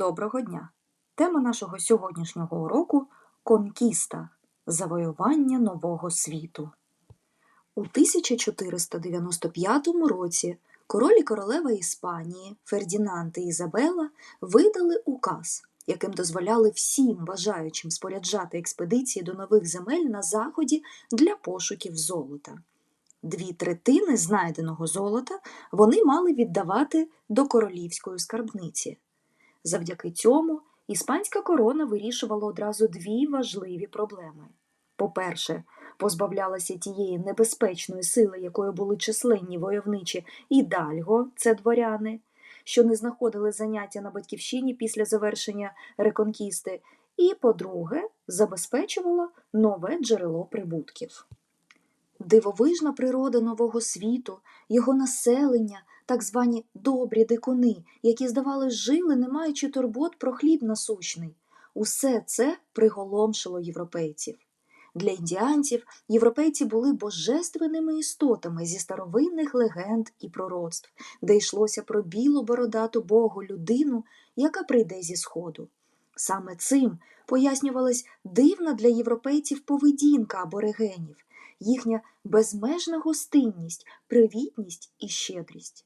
Доброго дня! Тема нашого сьогоднішнього уроку конкіста завоювання нового світу. У 1495 році король і королева Іспанії Фердінанд і Ізабела видали указ, яким дозволяли всім бажаючим споряджати експедиції до нових земель на заході для пошуків золота. Дві третини знайденого золота вони мали віддавати до королівської скарбниці. Завдяки цьому іспанська корона вирішувала одразу дві важливі проблеми. По-перше, позбавлялася тієї небезпечної сили, якою були численні войовничі ідальго, це дворяни, що не знаходили заняття на батьківщині після завершення реконкісти, і, по-друге, забезпечувала нове джерело прибутків. Дивовижна природа нового світу, його населення, так звані добрі дикуни, які, здавалось, жили, не маючи турбот про хліб насущний. Усе це приголомшило європейців. Для індіанців європейці були божественними істотами зі старовинних легенд і пророцтв, де йшлося про білу бородату Богу людину, яка прийде зі сходу. Саме цим пояснювалась дивна для європейців поведінка аборигенів, їхня безмежна гостинність, привітність і щедрість.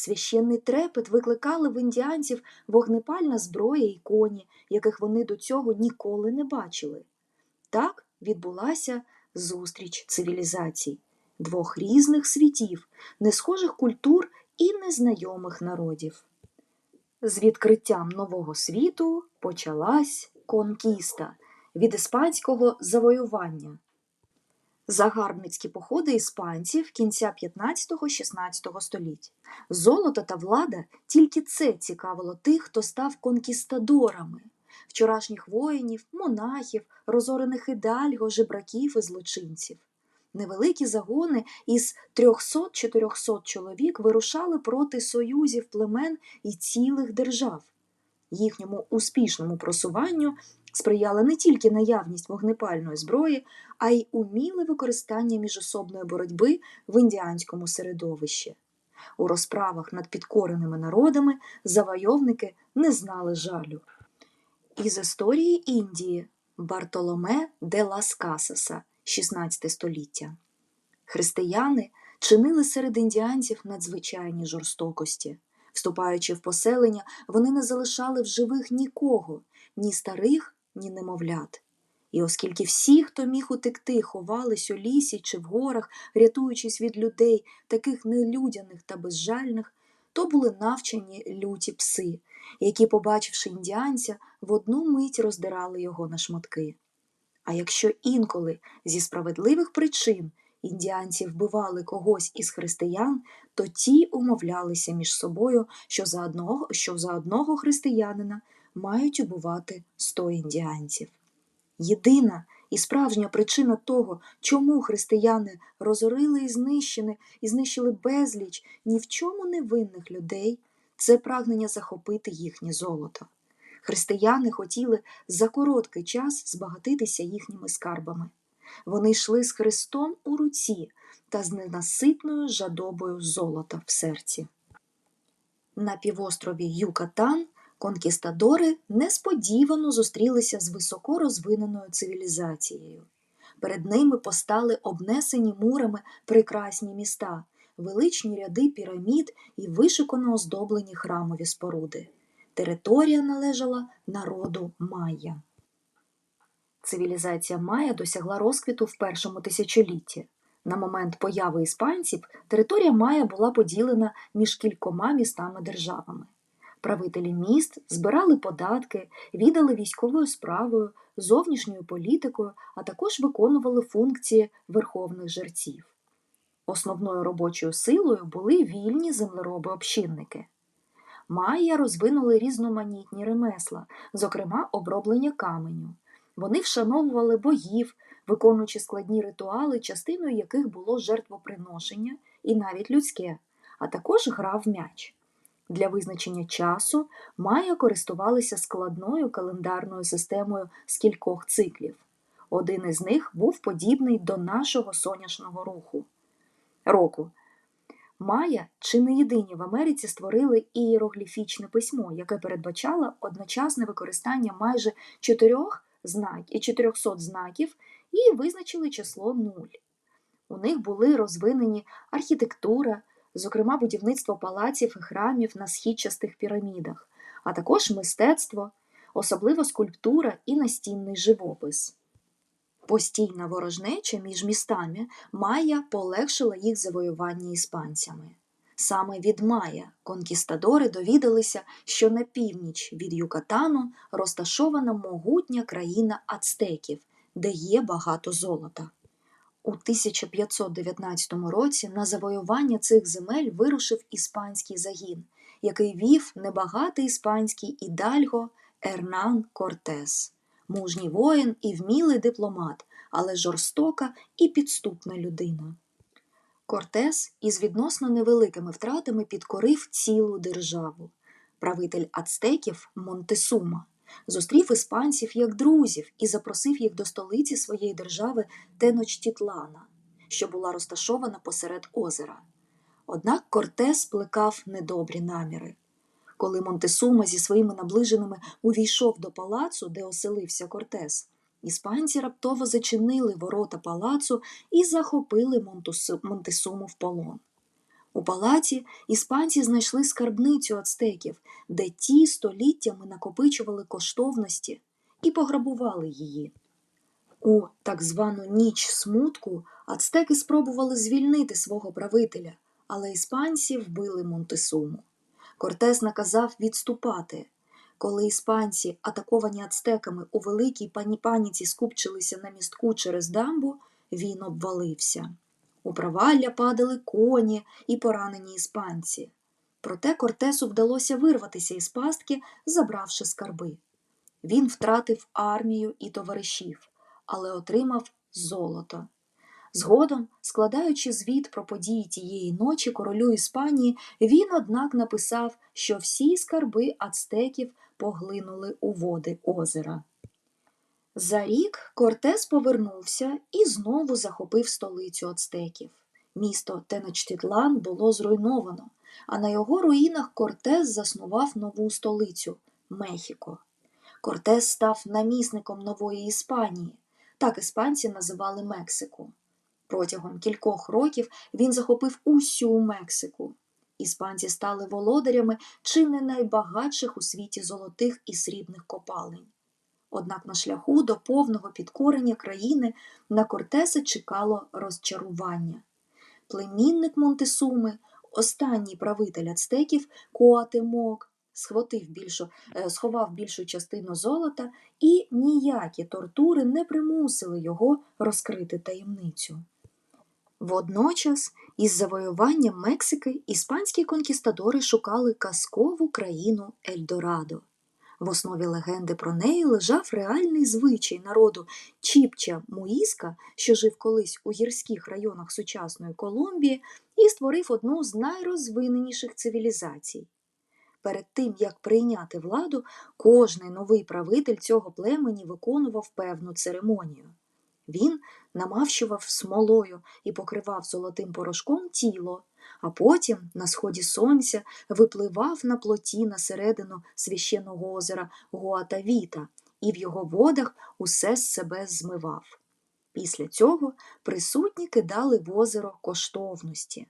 Священний трепет викликали в індіанців вогнепальна зброя і коні, яких вони до цього ніколи не бачили. Так відбулася зустріч цивілізацій, двох різних світів, несхожих культур і незнайомих народів. З відкриттям нового світу почалась конкіста від іспанського завоювання. Загарбницькі походи іспанців кінця 15-16 століть. Золото та влада тільки це цікавило тих, хто став конкістадорами, вчорашніх воїнів, монахів, розорених ідальго, жебраків і злочинців. Невеликі загони із 300-400 чоловік вирушали проти союзів племен і цілих держав. Їхньому успішному просуванню сприяла не тільки наявність вогнепальної зброї, а й уміле використання міжособної боротьби в індіанському середовищі. У розправах над підкореними народами завойовники не знали жалю. Із історії Індії Бартоломе де лас Касаса, 16 століття. Християни чинили серед індіанців надзвичайні жорстокості. Вступаючи в поселення, вони не залишали в живих нікого, ні старих, ні немовлят. І оскільки всі, хто міг утекти, ховались у лісі чи в горах, рятуючись від людей, таких нелюдяних та безжальних, то були навчені люті пси, які, побачивши індіанця, в одну мить роздирали його на шматки. А якщо інколи зі справедливих причин індіанці вбивали когось із християн, то ті умовлялися між собою, що за одного, що за одного християнина мають убивати сто індіанців. Єдина і справжня причина того, чому християни розорили і знищили, і знищили безліч ні в чому не винних людей, це прагнення захопити їхнє золото. Християни хотіли за короткий час збагатитися їхніми скарбами. Вони йшли з Христом у руці та з ненаситною жадобою золота в серці. На півострові Юкатан конкістадори несподівано зустрілися з високо розвиненою цивілізацією. Перед ними постали обнесені мурами прекрасні міста, величні ряди пірамід і вишикано оздоблені храмові споруди. Територія належала народу Майя. Цивілізація Майя досягла розквіту в першому тисячолітті. На момент появи іспанців територія Майя була поділена між кількома містами-державами. Правителі міст збирали податки, віддали військовою справою, зовнішньою політикою, а також виконували функції верховних жерців. Основною робочою силою були вільні землероби-общинники. Майя розвинули різноманітні ремесла, зокрема оброблення каменю. Вони вшановували богів, виконуючи складні ритуали, частиною яких було жертвоприношення і навіть людське, а також гра в м'яч. Для визначення часу майя користувалися складною календарною системою з кількох циклів. Один із них був подібний до нашого сонячного руху року. Майя чи не єдині в Америці створили ієрогліфічне письмо, яке передбачало одночасне використання майже чотирьох знаків, 400 знаків і визначили число нуль. У них були розвинені архітектура, зокрема будівництво палаців і храмів на східчастих пірамідах, а також мистецтво, особливо скульптура і настінний живопис. Постійна ворожнеча між містами Майя полегшила їх завоювання іспанцями. Саме від Майя конкістадори довідалися, що на північ від Юкатану розташована могутня країна ацтеків, де є багато золота. У 1519 році на завоювання цих земель вирушив іспанський загін, який вів небагатий іспанський ідальго Ернан Кортес, мужній воїн і вмілий дипломат, але жорстока і підступна людина. Кортес із відносно невеликими втратами підкорив цілу державу. Правитель ацтеків Монтесума зустрів іспанців як друзів і запросив їх до столиці своєї держави Теночтітлана, що була розташована посеред озера. Однак Кортес плекав недобрі наміри. Коли Монтесума зі своїми наближеними увійшов до палацу, де оселився Кортес, іспанці раптово зачинили ворота палацу і захопили Монтесуму в полон. У палаці іспанці знайшли скарбницю ацтеків, де ті століттями накопичували коштовності і пограбували її. У так звану ніч смутку ацтеки спробували звільнити свого правителя, але іспанці вбили Монтесуму. Кортес наказав відступати. Коли іспанці, атаковані ацтеками, у великій пані паніці скупчилися на містку через дамбу, він обвалився. У провалля падали коні і поранені іспанці. Проте Кортесу вдалося вирватися із пастки, забравши скарби. Він втратив армію і товаришів, але отримав золото. Згодом, складаючи звіт про події тієї ночі королю Іспанії, він, однак, написав, що всі скарби ацтеків поглинули у води озера. За рік Кортес повернувся і знову захопив столицю ацтеків. Місто Теночтітлан було зруйновано, а на його руїнах Кортес заснував нову столицю Мехіко. Кортес став намісником нової Іспанії, так іспанці називали Мексику. Протягом кількох років він захопив усю Мексику. Іспанці стали володарями чи не найбагатших у світі золотих і срібних копалень. Однак на шляху до повного підкорення країни на Кортеса чекало розчарування. Племінник Монтесуми, останній правитель ацтеків Куатемок, схватив більшу, е, сховав більшу частину золота, і ніякі тортури не примусили його розкрити таємницю. Водночас, із завоюванням Мексики іспанські конкістадори шукали казкову країну Ельдорадо. В основі легенди про неї лежав реальний звичай народу Чіпча Муїска, що жив колись у гірських районах сучасної Колумбії, і створив одну з найрозвиненіших цивілізацій. Перед тим, як прийняти владу, кожний новий правитель цього племені виконував певну церемонію. Він намащував смолою і покривав золотим порошком тіло, а потім, на сході сонця, випливав на плоті на середину священного озера Гуатавіта і в його водах усе з себе змивав. Після цього присутні кидали в озеро коштовності.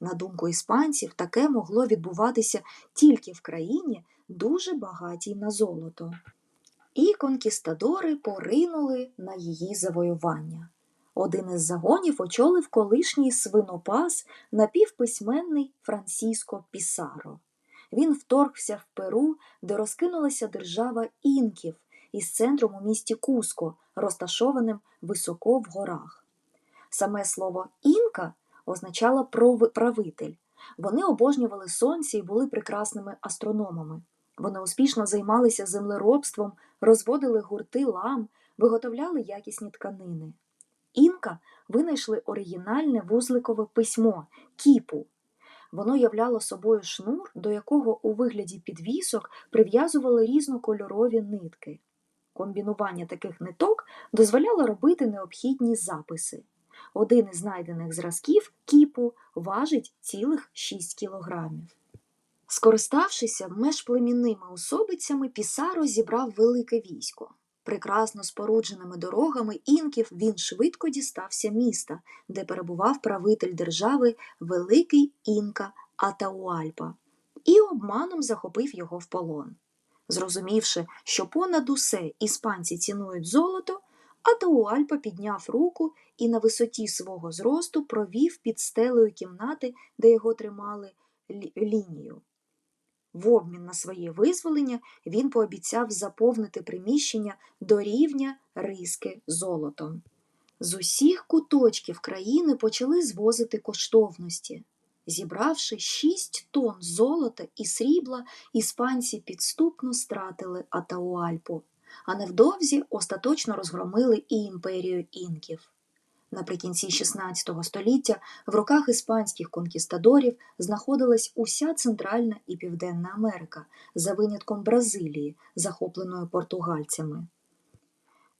На думку іспанців, таке могло відбуватися тільки в країні, дуже багатій на золото. І конкістадори поринули на її завоювання. Один із загонів очолив колишній свинопас напівписьменний Франсіско Пісаро. Він вторгся в Перу, де розкинулася держава інків із центром у місті Куско, розташованим високо в горах. Саме слово інка означало правитель. Вони обожнювали сонце і були прекрасними астрономами. Вони успішно займалися землеробством, розводили гурти лам, виготовляли якісні тканини. Інка винайшли оригінальне вузликове письмо кіпу. Воно являло собою шнур, до якого у вигляді підвісок прив'язували різнокольорові нитки. Комбінування таких ниток дозволяло робити необхідні записи. Один із знайдених зразків кіпу важить цілих 6 кілограмів. Скориставшися межплемінними особицями, Пісаро зібрав велике військо. Прекрасно спорудженими дорогами інків він швидко дістався міста, де перебував правитель держави Великий Інка Атауальпа, і обманом захопив його в полон. Зрозумівши, що понад усе іспанці цінують золото, Атауальпа підняв руку і на висоті свого зросту провів під стелею кімнати, де його тримали лінію. В обмін на своє визволення він пообіцяв заповнити приміщення до рівня риски золотом. З усіх куточків країни почали звозити коштовності. Зібравши 6 тонн золота і срібла, іспанці підступно стратили Атауальпу, а невдовзі остаточно розгромили і імперію інків. Наприкінці XVI століття в руках іспанських конкістадорів знаходилась уся Центральна і Південна Америка, за винятком Бразилії, захопленої португальцями.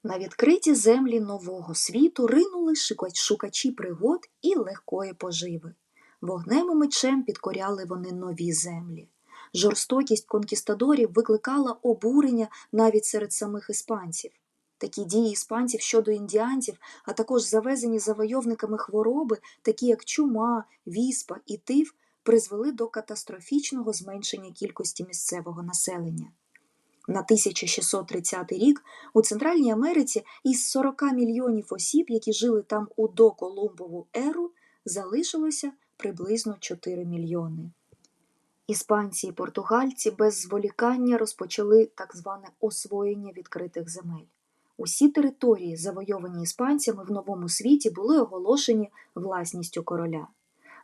На відкриті землі нового світу ринули шукачі пригод і легкої поживи. Вогнем і мечем підкоряли вони нові землі. Жорстокість конкістадорів викликала обурення навіть серед самих іспанців. Такі дії іспанців щодо індіанців, а також завезені завойовниками хвороби, такі як чума, віспа і тиф, призвели до катастрофічного зменшення кількості місцевого населення. На 1630 рік у Центральній Америці із 40 мільйонів осіб, які жили там у доколумбову еру, залишилося приблизно 4 мільйони. Іспанці і португальці без зволікання розпочали так зване освоєння відкритих земель. Усі території, завойовані іспанцями в новому світі, були оголошені власністю короля.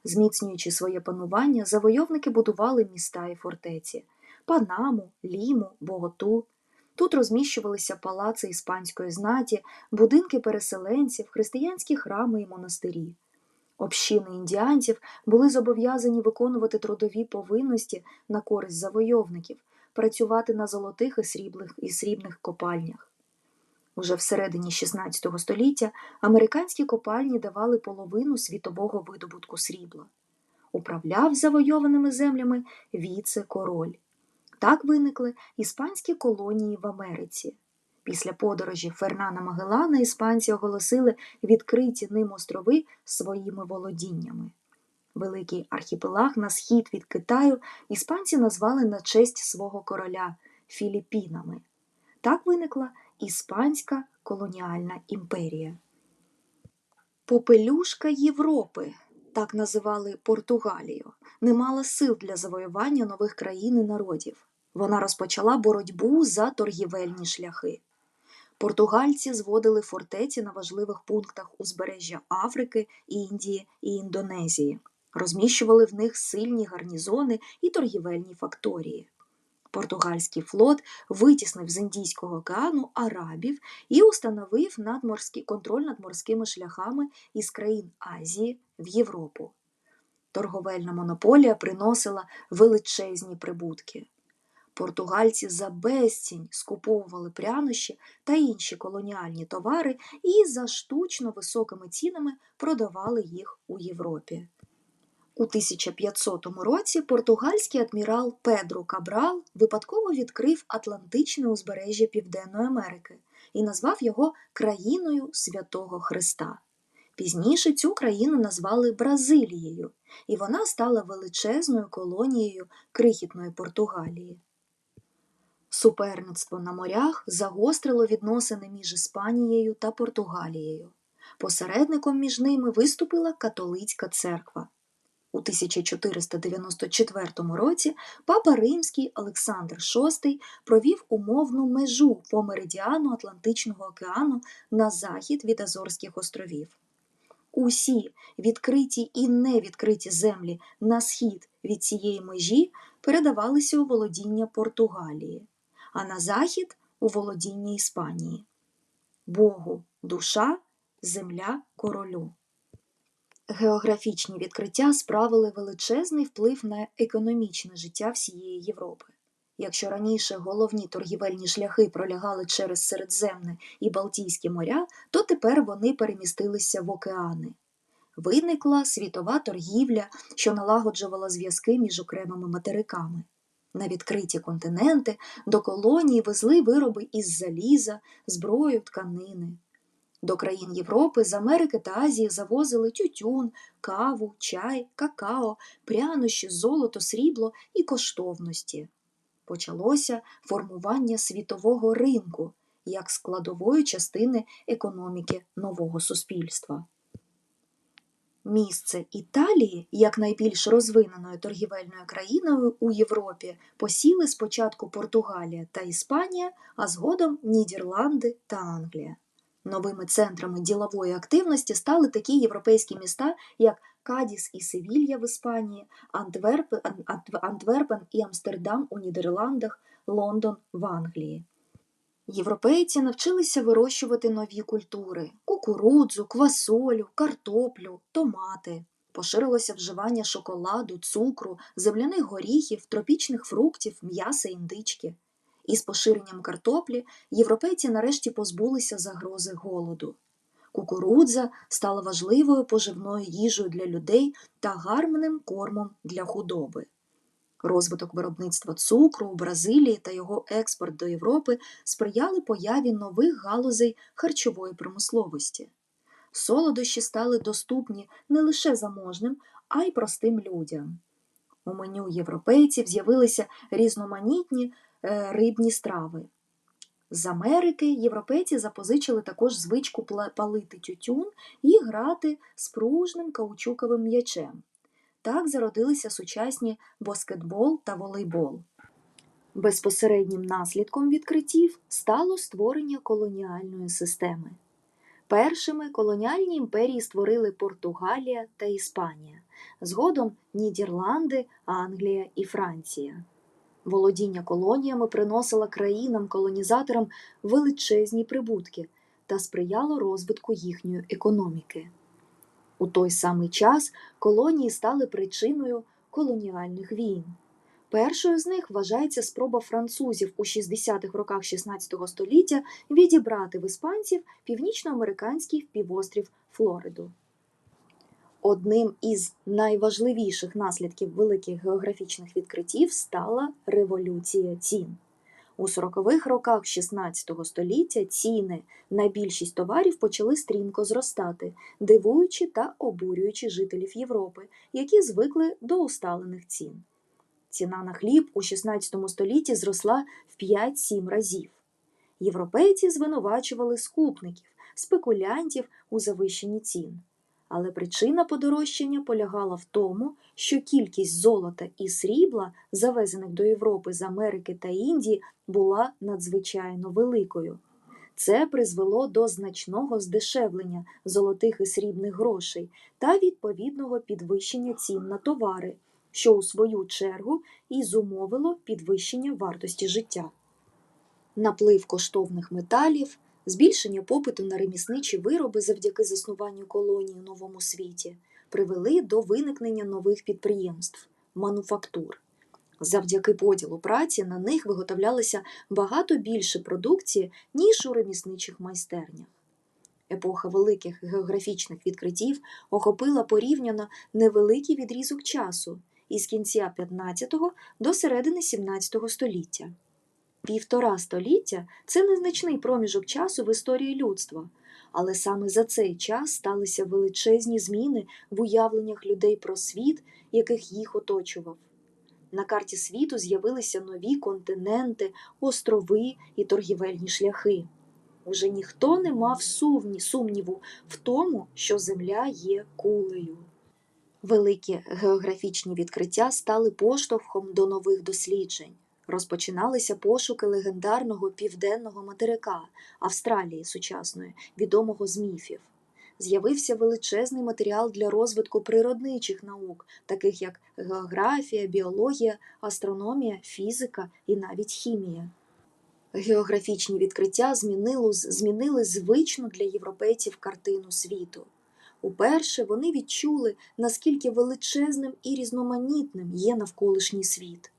Зміцнюючи своє панування, завойовники будували міста і фортеці Панаму, Ліму, Боготу. Тут розміщувалися палаци іспанської знаті, будинки переселенців, християнські храми і монастирі. Общини індіанців були зобов'язані виконувати трудові повинності на користь завойовників, працювати на золотих і срібних, і срібних копальнях. Уже всередині XVI століття американські копальні давали половину світового видобутку срібла. Управляв завойованими землями віце-король. Так виникли іспанські колонії в Америці. Після подорожі Фернана Магеллана іспанці оголосили відкриті ним острови своїми володіннями. Великий архіпелаг на схід від Китаю іспанці назвали на честь свого короля Філіппінами. Так виникла Іспанська колоніальна імперія. Попелюшка Європи, так називали Португалію, не мала сил для завоювання нових країн і народів. Вона розпочала боротьбу за торгівельні шляхи. Португальці зводили фортеці на важливих пунктах узбережжя Африки, Індії і Індонезії, розміщували в них сильні гарнізони і торгівельні факторії. Португальський флот витіснив з Індійського океану арабів і установив надморський контроль над морськими шляхами із країн Азії в Європу. Торговельна монополія приносила величезні прибутки. Португальці за безцінь скуповували прянощі та інші колоніальні товари і за штучно високими цінами продавали їх у Європі. У 1500 році португальський адмірал Педро Кабрал випадково відкрив Атлантичне узбережжя Південної Америки і назвав його країною Святого Христа. Пізніше цю країну назвали Бразилією, і вона стала величезною колонією крихітної Португалії. Суперництво на морях загострило відносини між Іспанією та Португалією. Посередником між ними виступила католицька церква. У 1494 році папа римський Олександр VI провів умовну межу по меридіану Атлантичного океану на захід від Азорських островів. Усі відкриті і невідкриті землі на схід від цієї межі передавалися у володіння Португалії, а на захід у володіння Іспанії. Богу душа, земля королю. Географічні відкриття справили величезний вплив на економічне життя всієї Європи. Якщо раніше головні торгівельні шляхи пролягали через Середземне і Балтійські моря, то тепер вони перемістилися в океани. Виникла світова торгівля, що налагоджувала зв'язки між окремими материками. На відкриті континенти до колонії везли вироби із заліза, зброю, тканини. До країн Європи з Америки та Азії завозили тютюн, каву, чай, какао, прянощі, золото, срібло і коштовності. Почалося формування світового ринку як складової частини економіки нового суспільства. Місце Італії, як найбільш розвиненою торгівельною країною у Європі, посіли спочатку Португалія та Іспанія, а згодом Нідерланди та Англія. Новими центрами ділової активності стали такі європейські міста, як Кадіс і Севілья в Іспанії, Антверпен, Антверпен і Амстердам у Нідерландах, Лондон в Англії. Європейці навчилися вирощувати нові культури кукурудзу, квасолю, картоплю, томати. Поширилося вживання шоколаду, цукру, земляних горіхів, тропічних фруктів, м'яса індички. Із поширенням картоплі європейці нарешті позбулися загрози голоду. Кукурудза стала важливою поживною їжею для людей та гарним кормом для худоби. Розвиток виробництва цукру у Бразилії та його експорт до Європи сприяли появі нових галузей харчової промисловості. Солодощі стали доступні не лише заможним, а й простим людям. У меню європейців з'явилися різноманітні рибні страви. З Америки європейці запозичили також звичку палити тютюн і грати з пружним каучуковим м'ячем. Так зародилися сучасні баскетбол та волейбол. Безпосереднім наслідком відкриттів стало створення колоніальної системи. Першими колоніальні імперії створили Португалія та Іспанія, згодом Нідерланди, Англія і Франція. Володіння колоніями приносило країнам-колонізаторам величезні прибутки та сприяло розвитку їхньої економіки. У той самий час колонії стали причиною колоніальних війн. Першою з них вважається спроба французів у 60-х роках 16 століття відібрати в іспанців північноамериканський півострів Флориду. Одним із найважливіших наслідків великих географічних відкриттів стала революція цін. У 40-х роках 16 століття ціни на більшість товарів почали стрімко зростати, дивуючи та обурюючи жителів Європи, які звикли до усталених цін. Ціна на хліб у 16 столітті зросла в 5-7 разів. Європейці звинувачували скупників, спекулянтів у завищенні цін. Але причина подорожчання полягала в тому, що кількість золота і срібла, завезених до Європи з Америки та Індії, була надзвичайно великою. Це призвело до значного здешевлення золотих і срібних грошей та відповідного підвищення цін на товари, що у свою чергу і зумовило підвищення вартості життя. Наплив коштовних металів, збільшення попиту на ремісничі вироби завдяки заснуванню колонії у новому світі привели до виникнення нових підприємств мануфактур. Завдяки поділу праці на них виготовлялося багато більше продукції, ніж у ремісничих майстернях. Епоха великих географічних відкриттів охопила порівняно невеликий відрізок часу із кінця 15-го до середини 17 століття. Півтора століття це незначний проміжок часу в історії людства, але саме за цей час сталися величезні зміни в уявленнях людей про світ, яких їх оточував. На карті світу з'явилися нові континенти, острови і торгівельні шляхи. Уже ніхто не мав сумні, сумніву в тому, що Земля є кулею. Великі географічні відкриття стали поштовхом до нових досліджень. Розпочиналися пошуки легендарного південного материка Австралії сучасної, відомого з міфів. З'явився величезний матеріал для розвитку природничих наук, таких як географія, біологія, астрономія, фізика і навіть хімія. Географічні відкриття змінили, змінили звичну для європейців картину світу. Уперше вони відчули, наскільки величезним і різноманітним є навколишній світ.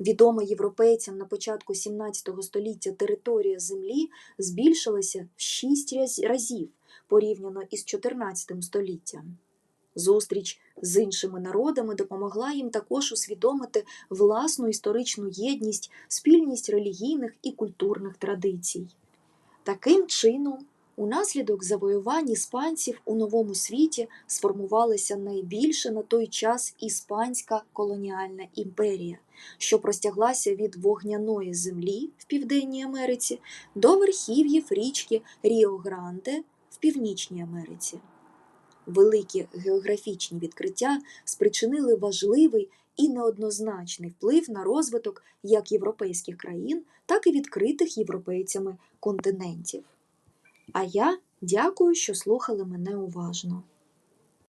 Відома європейцям на початку 17 століття територія Землі збільшилася в 6 разів порівняно із 14 століттям. Зустріч з іншими народами допомогла їм також усвідомити власну історичну єдність, спільність релігійних і культурних традицій. Таким чином, унаслідок завоювань іспанців у новому світі сформувалася найбільша на той час іспанська колоніальна імперія, що простяглася від вогняної землі в Південній Америці до верхів'їв річки Ріо-Гранде в Північній Америці. Великі географічні відкриття спричинили важливий і неоднозначний вплив на розвиток як європейських країн, так і відкритих європейцями континентів. А я дякую, що слухали мене уважно.